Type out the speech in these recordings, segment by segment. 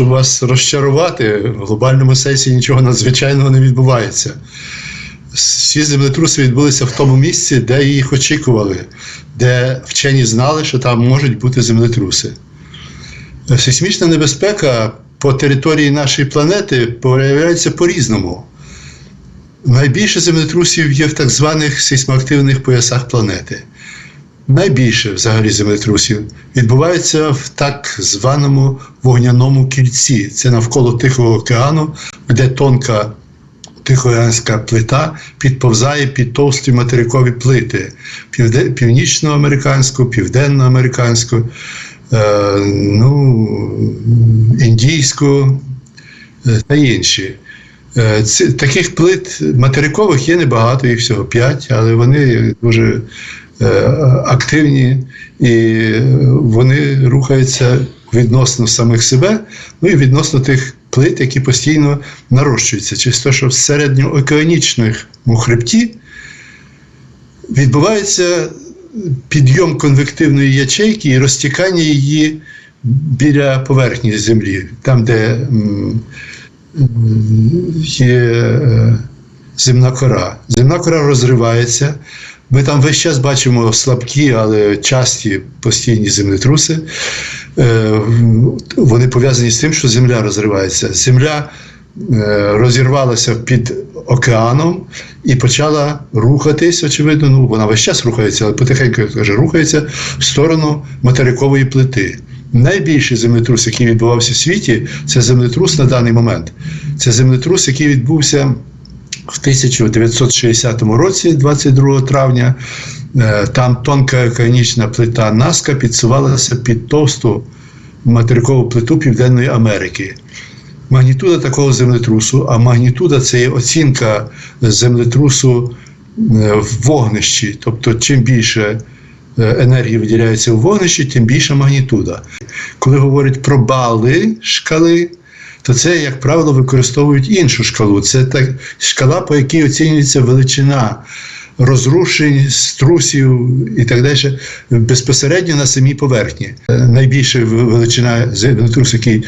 мушу вас розчарувати. В глобальному сесії нічого надзвичайного не відбувається. Всі землетруси відбулися в тому місці, де їх очікували, де вчені знали, що там можуть бути землетруси. Сейсмічна небезпека по території нашої планети проявляється по-різному. Найбільше землетрусів є в так званих сейсмоактивних поясах планети. Найбільше взагалі землетрусів відбувається в так званому вогняному кільці. Це навколо Тихого океану, де тонка тихоокеанська плита підповзає під товсті материкові плити північноамериканську, південноамериканську, е, ну, індійську е, та інші. Е, Таких плит материкових є небагато, їх всього п'ять, але вони дуже активні і е, вони рухаються відносно самих себе, ну і відносно тих плит, які постійно нарощуються. Через те, що в середньоокеанічному хребті відбувається підйом конвективної ячейки і розтікання її біля поверхні землі, там, де є е, земна кора. Земна кора розривається. Ми там весь час бачимо слабкі, але часті постійні землетруси. Е, Вони пов'язані з тим, що земля розривається. Земля е, розірвалася під океаном і почала рухатись, очевидно. Ну, вона весь час рухається, але потихеньку каже, рухається в сторону материкової плити. Найбільший землетрус, який відбувався в світі, це землетрус на даний момент. Це землетрус, який відбувся в 1960 році, 22 травня. Е, Там тонка океанічна плита Наска підсувалася під товсту материкову плиту Південної Америки. Магнітуда такого землетрусу, а магнітуда це є оцінка землетрусу е, в вогнищі. Тобто, чим більше е, енергії виділяється у вогнищі, тим більша магнітуда. Коли говорять про бали шкали, то це, як правило, використовують іншу шкалу. Це так, шкала, по якій оцінюється величина розрушень, струсів і так далі безпосередньо на самій поверхні. Е, Найбільша величина землетрусу, який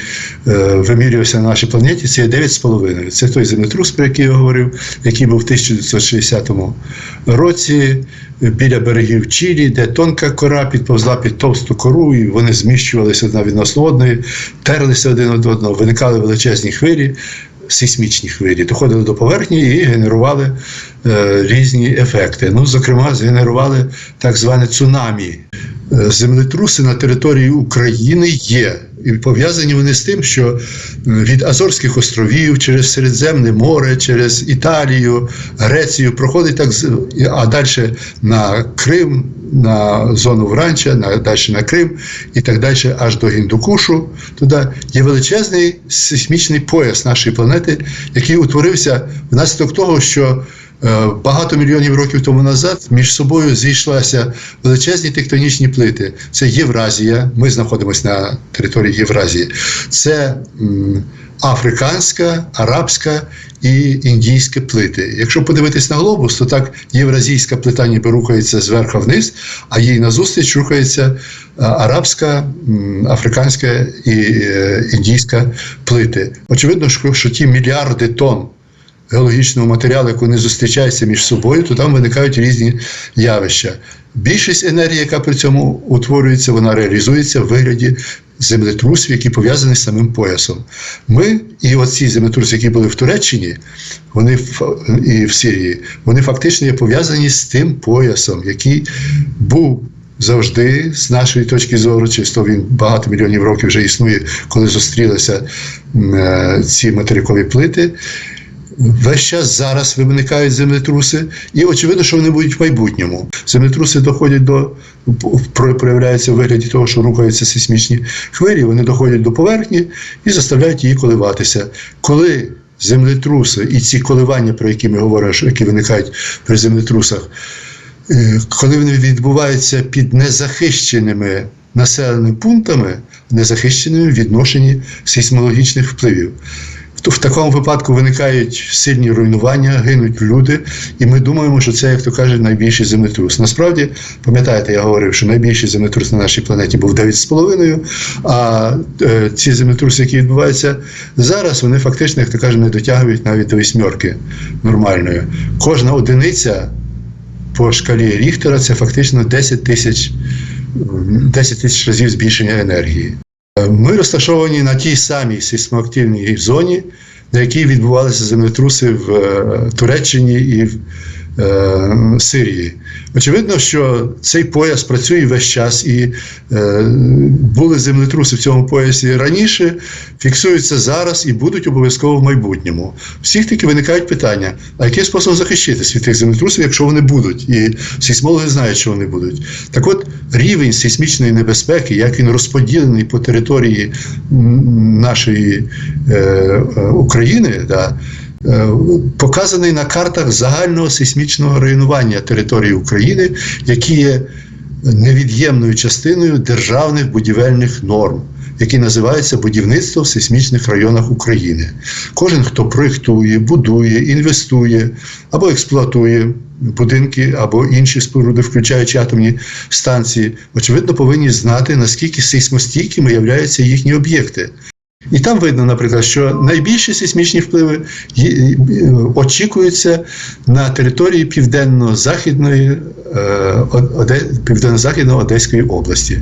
е, вимірювався на нашій планеті, це 9,5. Це той землетрус, про який я говорив, який був в 1960 році біля берегів Чилі, де тонка кора підповзла під товсту кору, і вони зміщувалися одна відносно одної, терлися один від одного, виникали величезні хвилі. Сейсмічні хвилі доходили до поверхні і генерували е, різні ефекти. Ну, зокрема, згенерували так зване цунамі. Е, Землетруси на території України є. І пов'язані вони з тим, що від Азорських островів через Середземне море, через Італію, Грецію проходить так, а далі на Крим, на зону Вранча, на, далі на Крим і так далі, аж до Гіндукушу. Туди є величезний сейсмічний пояс нашої планети, який утворився внаслідок того, що Багато мільйонів років тому назад між собою зійшлися величезні тектонічні плити. Це Євразія. Ми знаходимося на території Євразії. Це африканська, арабська і індійська плити. Якщо подивитись на глобус, то так євразійська плита ніби рухається зверху вниз, а їй назустріч рухається е, арабська, африканська і е, індійська плити. Очевидно, що ті мільярди тонн геологічного матеріалу, як вони зустрічаються між собою, то там виникають різні явища. Більшість енергії, яка при цьому утворюється, вона реалізується в вигляді землетрусів, які пов'язані з самим поясом. Ми і оці землетруси, які були в Туреччині, вони і в Сирії, вони фактично є пов'язані з тим поясом, який був. Завжди, з нашої точки зору, чисто він багато мільйонів років вже існує, коли зустрілися е, ці материкові плити. Весь час зараз виникають землетруси, і очевидно, що вони будуть в майбутньому. Землетруси доходять до проявляються в вигляді того, що рухаються сейсмічні хвилі, вони доходять до поверхні і заставляють її коливатися. Коли землетруси і ці коливання, про які ми говоримо, які виникають при землетрусах, е, коли вони відбуваються під незахищеними населеними пунктами, незахищеними в відношенні сейсмологічних впливів. В такому випадку виникають сильні руйнування, гинуть люди, і ми думаємо, що це, як то кажуть, найбільший землетрус. Насправді, пам'ятаєте, я говорив, що найбільший землетрус на нашій планеті був 9,5, а е, ці землетруси, які відбуваються зараз, вони фактично, як то кажуть, не дотягують навіть до вісьмерки нормальної. Кожна одиниця по шкалі Ріхтера це фактично 10 тисяч 10 тисяч разів збільшення енергії. Ми розташовані на тій самій сейсмоактивній зоні, на якій відбувалися землетруси в е, Туреччині і в Сирії. Очевидно, що цей пояс працює весь час, і е, були землетруси в цьому поясі раніше, фіксуються зараз і будуть обов'язково в майбутньому. Всіх таки виникають питання: а який спосіб захищитися від тих землетрусів, якщо вони будуть? І сейсмологи знають, що вони будуть. Так от рівень сейсмічної небезпеки, як він розподілений по території нашої е, е, України, да, е, показаний на картах загального сейсмічного руйнування території України, які є невід'ємною частиною державних будівельних норм. Які називаються будівництво в сейсмічних районах України. Кожен, хто проєктує, будує, інвестує або експлуатує будинки або інші споруди, включаючи атомні станції, очевидно, повинні знати, наскільки сейсмостійкими являються їхні об'єкти. І там видно, наприклад, що найбільші сейсмічні впливи е, очікуються на території південно-західної е, південно-західної Одеської області.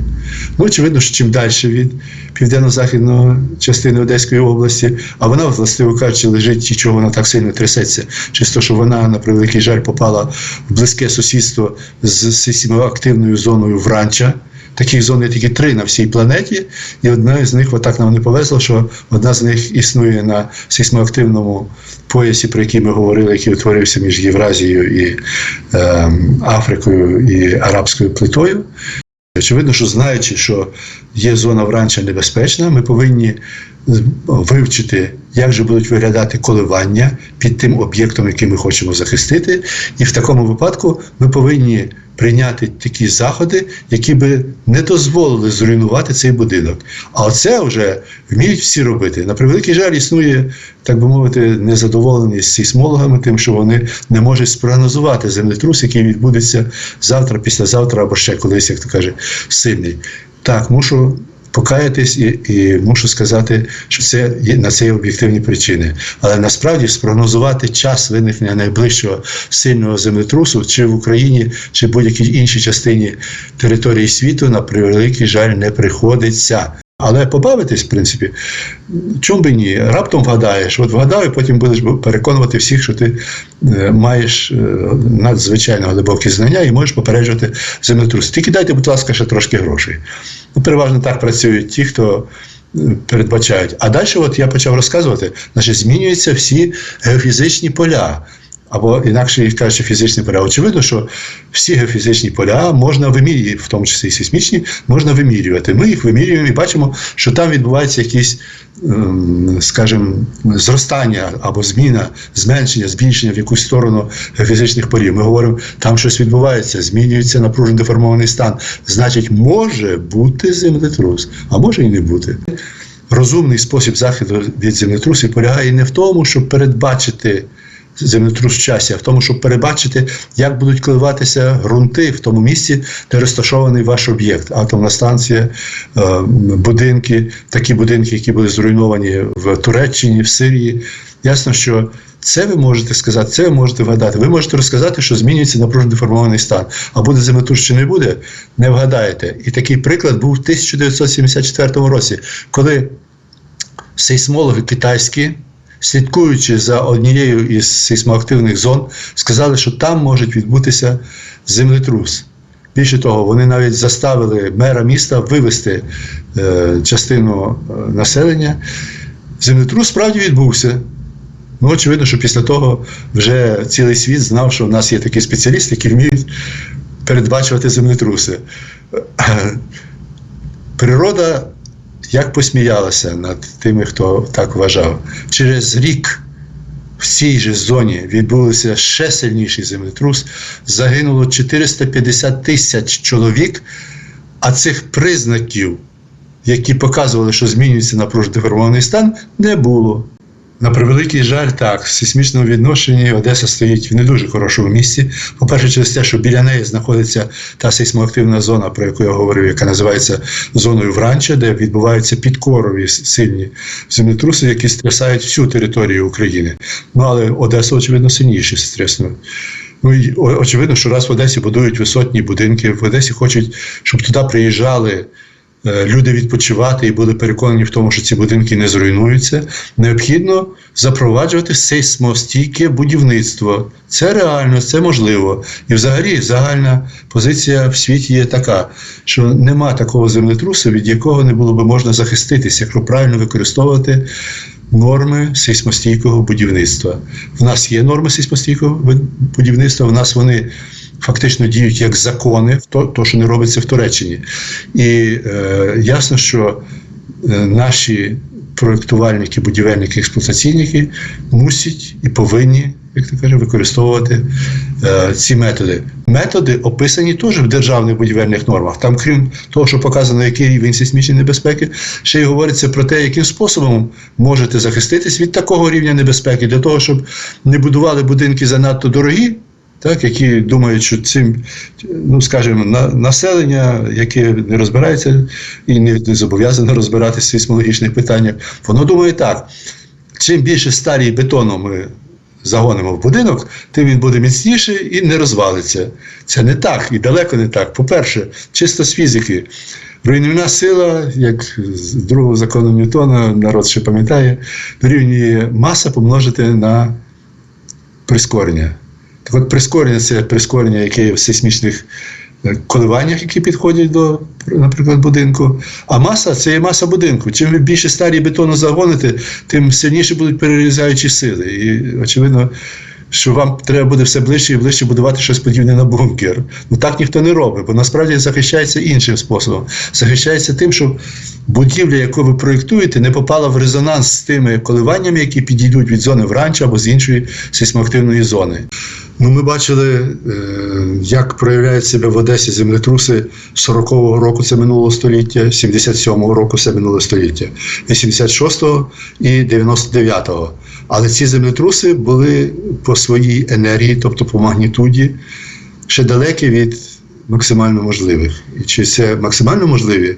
Ну, очевидно, що чим далі від південно-західної частини Одеської області, а вона, власне кажучи, лежить і чого вона так сильно трясеться, чисто, що вона, на превеликий жаль, попала в близьке сусідство з сейсмоактивною зоною Вранча. Таких зон є тільки три на всій планеті, і одна з них отак нам не повезло, що одна з них існує на сейсмоактивному поясі, про який ми говорили, який утворився між Євразією і е, Африкою і Арабською плитою. Очевидно, що знаючи, що є зона вранча небезпечна, ми повинні вивчити, як же будуть виглядати коливання під тим об'єктом, який ми хочемо захистити. І в такому випадку ми повинні прийняти такі заходи, які би не дозволили зруйнувати цей будинок. А оце вже вміють всі робити. На превеликий жаль, існує, так би мовити, незадоволеність сейсмологами, тим, що вони не можуть спрогнозувати землетрус, який відбудеться завтра, післязавтра або ще колись, як то каже, сильний. Так, мушу покаятись і, і мушу сказати, що це є на це об'єктивні причини. Але насправді спрогнозувати час виникнення найближчого сильного землетрусу чи в Україні, чи в будь-якій іншій частині території світу, на превеликий жаль, не приходиться. Але побавитись, в принципі, чому би ні? Раптом вгадаєш, от вгадав, і потім будеш переконувати всіх, що ти е, маєш е, надзвичайно глибокі знання і можеш попереджувати землетрус. Тільки дайте, будь ласка, ще трошки грошей. Ну, переважно так працюють ті, хто е, передбачають. А далі, от я почав розказувати, значить, змінюються всі геофізичні поля. Або інакше їх кажучи, фізичні поля. Очевидно, що всі геофізичні поля можна вимірювати, в тому числі і сейсмічні, можна вимірювати. Ми їх вимірюємо і бачимо, що там відбувається якісь, ем, скажімо, зростання або зміна, зменшення, збільшення в якусь сторону геофізичних полів. Ми говоримо, там щось відбувається, змінюється напружений деформований стан. Значить, може бути землетрус, а може і не бути. Розумний спосіб захисту від землетрусів полягає не в тому, щоб передбачити землетрус в часі, в тому, щоб перебачити, як будуть коливатися ґрунти в тому місці, де розташований ваш об'єкт, атомна станція, е, будинки, такі будинки, які були зруйновані в Туреччині, в Сирії. Ясно, що це ви можете сказати, це ви можете вгадати. Ви можете розказати, що змінюється напружено деформований стан. А буде землетрус чи не буде, не вгадаєте. І такий приклад був в 1974 році, коли сейсмологи китайські слідкуючи за однією із сейсмоактивних зон, сказали, що там може відбутися землетрус. Більше того, вони навіть заставили мера міста вивести е, частину е, населення. Землетрус справді відбувся. Ну, очевидно, що після того вже цілий світ знав, що в нас є такі спеціалісти, які вміють передбачувати землетруси. Природа як посміялася над тими, хто так вважав. Через рік в цій же зоні відбувся ще сильніший землетрус. Загинуло 450 тисяч чоловік, а цих признаків, які показували, що змінюється напружений деформований стан, не було. На превеликий жаль, так, в сейсмічному відношенні Одеса стоїть в не дуже хорошому місці. По-перше, через те, що біля неї знаходиться та сейсмоактивна зона, про яку я говорив, яка називається зоною Вранча, де відбуваються підкорові сильні землетруси, які стрясають всю територію України. Ну але Одеса, очевидно, сильніше стряснула. Ну і очевидно, що раз в Одесі будують висотні будинки, в Одесі хочуть, щоб туди приїжджали люди відпочивати і були переконані в тому, що ці будинки не зруйнуються. Необхідно запроваджувати сейсмостійке будівництво. Це реально, це можливо. І взагалі загальна позиція в світі є така, що нема такого землетрусу, від якого не було би можна захиститися, якщо правильно використовувати норми сейсмостійкого будівництва. В нас є норми сейсмостійкого будівництва, в нас вони фактично діють як закони, то, то що не робиться в Туреччині. І е, ясно, що е, наші проєктувальники, будівельники, експлуатаційники мусять і повинні, як ти кажеш, використовувати е, ці методи. Методи описані теж в державних будівельних нормах. Там, крім того, що показано, який рівень сейсмічної небезпеки, ще й говориться про те, яким способом можете захиститись від такого рівня небезпеки, для того, щоб не будували будинки занадто дорогі. Так, які думають, що цим, ну скажімо, на, населення, яке не розбирається і не, не зобов'язане розбиратися в сейсмологічних питаннях, воно думає так: чим більше сталі бетону ми загонимо в будинок, тим він буде міцніший і не розвалиться. Це не так і далеко не так. По-перше, чисто з фізики. Руйнівна сила, як з другого закону Ньютона, народ ще пам'ятає, дорівнює маса помножити на прискорення. Так от прискорення це прискорення, яке є в сейсмічних е, коливаннях, які підходять до, наприклад, будинку. А маса це є маса будинку. Чим ви більше старі бетону загоните, тим сильніше будуть перерізаючі сили. І очевидно, що вам треба буде все ближче і ближче будувати щось подібне на бункер. Ну так ніхто не робить, бо насправді захищається іншим способом. Захищається тим, щоб будівля, яку ви проєктуєте, не попала в резонанс з тими коливаннями, які підійдуть від зони вранча або з іншої сейсмоактивної зони. Ну, ми бачили, е, як проявляють себе в Одесі землетруси 40-го року це минулого століття, 77-го року це минуле століття, 86-го і 99-го. Але ці землетруси були по своїй енергії, тобто по магнітуді, ще далекі від максимально можливих. І чи це максимально можливі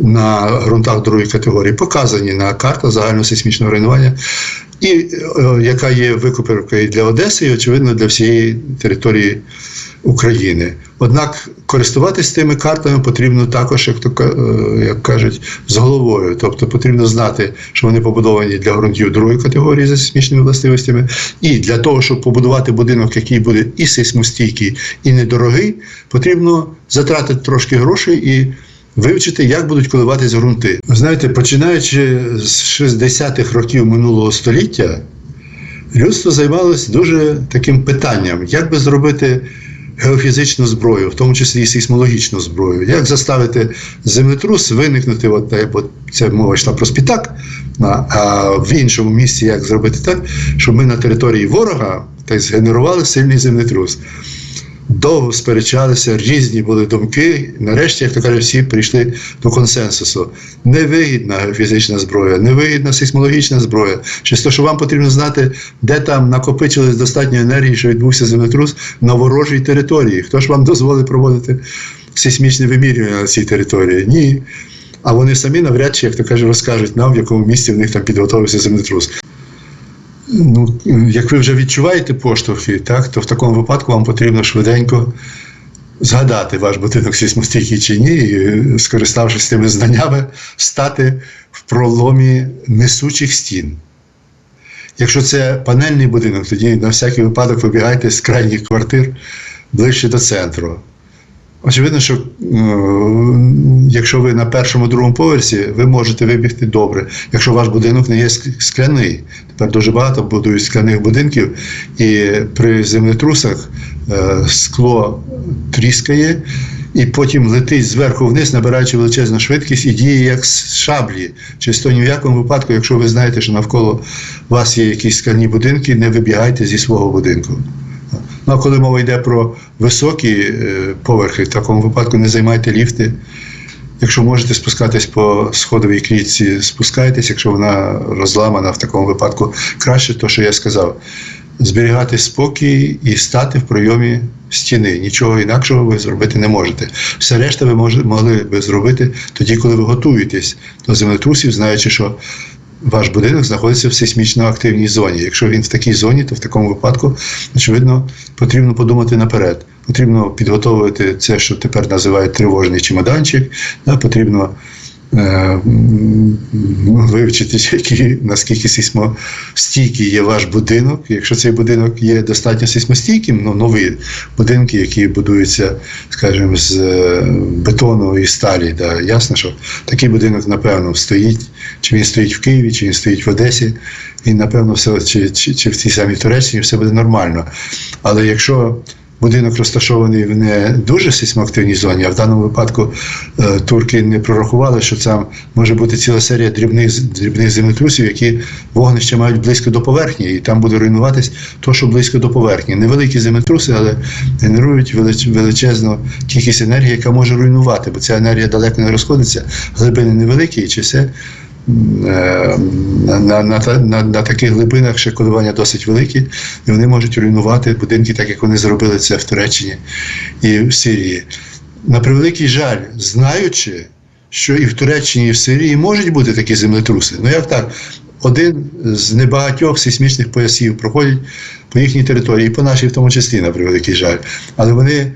на ґрунтах другої категорії, показані на картах загальносейсмічного руйнування, і е, яка є викупівкою для Одеси, і, очевидно, для всієї території України. Однак користуватись тими картами потрібно також, як то е, як кажуть, з головою. Тобто потрібно знати, що вони побудовані для ґрунтів другої категорії за сейсмічними властивостями. І для того, щоб побудувати будинок, який буде і сейсмостійкий, і недорогий, потрібно затратити трошки грошей і. Вивчити, як будуть коливатись ґрунти. Знаєте, починаючи з 60-х років минулого століття, людство займалося дуже таким питанням, як би зробити геофізичну зброю, в тому числі і сейсмологічну зброю, як заставити землетрус виникнути, от, бо це мова йшла про спітак, а- в іншому місці як зробити так, щоб ми на території ворога так згенерували сильний землетрус. Довго сперечалися, різні були думки. Нарешті, як то кажуть, всі прийшли до консенсусу. Невигідна фізична зброя, невигідна сейсмологічна зброя. Через те, що вам потрібно знати, де там накопичилось достатньо енергії, що відбувся землетрус на ворожій території. Хто ж вам дозволить проводити сейсмічне вимірювання на цій території? Ні. А вони самі навряд чи, як то кажуть, розкажуть нам, в якому місці в них там підготовився землетрус. Ну, як ви вже відчуваєте поштовхи, так, то в такому випадку вам потрібно швиденько згадати ваш будинок сейсмостійкий чи ні, і, скориставшись тими знаннями, стати в проломі несучих стін. Якщо це панельний будинок, тоді на всякий випадок вибігайте з крайніх квартир ближче до центру. Очевидно, що е, якщо ви на першому другому поверсі, ви можете вибігти добре, якщо ваш будинок не є скляний. Тепер дуже багато будують скляних будинків, і при землетрусах е, скло тріскає, і потім летить зверху вниз, набираючи величезну швидкість і діє як з шаблі. Чисто ні в якому випадку, якщо ви знаєте, що навколо вас є якісь скляні будинки, не вибігайте зі свого будинку. Ну, а коли мова йде про високі е, поверхи, в такому випадку не займайте ліфти Якщо можете спускатись по сходовій клітці, спускайтесь. Якщо вона розламана в такому випадку, краще то, що я сказав. Зберігати спокій і стати в пройомі стіни. Нічого інакшого ви зробити не можете. Все решта ви могли би зробити тоді, коли ви готуєтесь до землетрусів, знаючи, що ваш будинок знаходиться в сейсмічно активній зоні. Якщо він в такій зоні, то в такому випадку, очевидно, потрібно подумати наперед. Потрібно підготовити це, що тепер називають тривожний чемоданчик. Да, потрібно е, м, вивчити, які, наскільки сейсмостійкий є ваш будинок. Якщо цей будинок є достатньо сейсмостійким, ну нові будинки, які будуються, скажімо, з е, бетону і сталі, да, ясно, що такий будинок, напевно, стоїть. Чи він стоїть в Києві, чи він стоїть в Одесі, він, напевно, все, чи, чи, чи в цій самій Туреччині все буде нормально. Але якщо будинок розташований в не дуже сейсмоактивній зоні, а в даному випадку е, турки не прорахували, що там може бути ціла серія дрібних, дрібних землетрусів, які вогнища мають близько до поверхні, і там буде руйнуватись то, що близько до поверхні. Невеликі землетруси, але генерують велич, величезну кількість енергії, яка може руйнувати, бо ця енергія далеко не розходиться, глибини невеликі, і чи все на, на, на, на, на таких глибинах ще коливання досить великі, і вони можуть руйнувати будинки, так як вони зробили це в Туреччині і в Сирії. На превеликий жаль, знаючи, що і в Туреччині, і в Сирії можуть бути такі землетруси. Ну як так? Один з небагатьох сейсмічних поясів проходить по їхній території, і по нашій в тому числі, на превеликий жаль. Але вони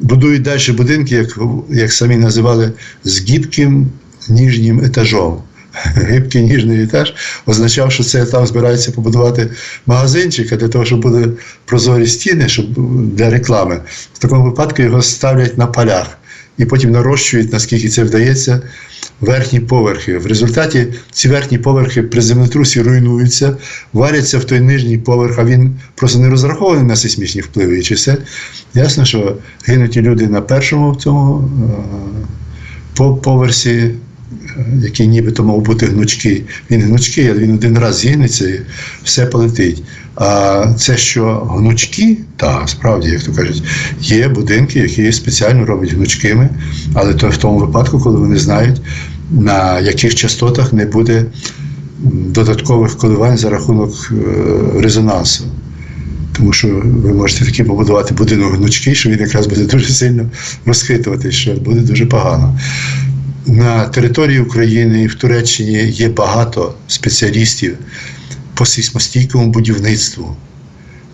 будують далі будинки, як, як самі називали, з гібким ніжнім етажом. Гибкий ніжний етаж означав, що це там збираються побудувати магазинчик, а для того, щоб були прозорі стіни, щоб для реклами. В такому випадку його ставлять на полях і потім нарощують, наскільки це вдається, верхні поверхи. В результаті ці верхні поверхи при землетрусі руйнуються, варяться в той нижній поверх, а він просто не розрахований на сейсмічні впливи. І чи все ясно, що гинуть люди на першому в цьому е, по поверсі, який нібито мав бути гнучкий. Він гнучкий, він один раз згинеться і все полетить. А це, що гнучки, так, справді, як то кажуть, є будинки, які спеціально роблять гнучкими, але то в тому випадку, коли вони знають, на яких частотах не буде додаткових коливань за рахунок е, резонансу. Тому що ви можете таки побудувати будинок гнучкий, що він якраз буде дуже сильно розхитуватись, що буде дуже погано. На території України і в Туреччині є багато спеціалістів по сейсмостійкому будівництву.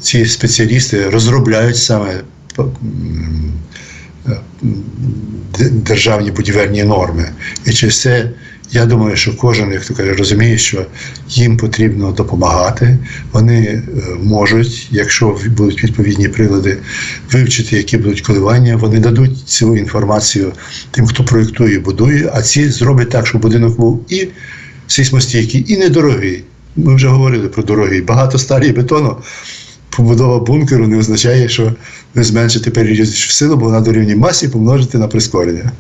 Ці спеціалісти розробляють саме державні будівельні норми. І через це я думаю, що кожен, як то каже, розуміє, що їм потрібно допомагати. Вони е, можуть, якщо будуть відповідні прилади, вивчити, які будуть коливання. Вони дадуть цю інформацію тим, хто проєктує і будує, а ці зроблять так, щоб будинок був і сейсмостійкий, і недорогий. Ми вже говорили про дорогий. Багато сталі бетону. Побудова бункеру не означає, що ви зменшите в силу, бо вона дорівнює масі помножити на прискорення.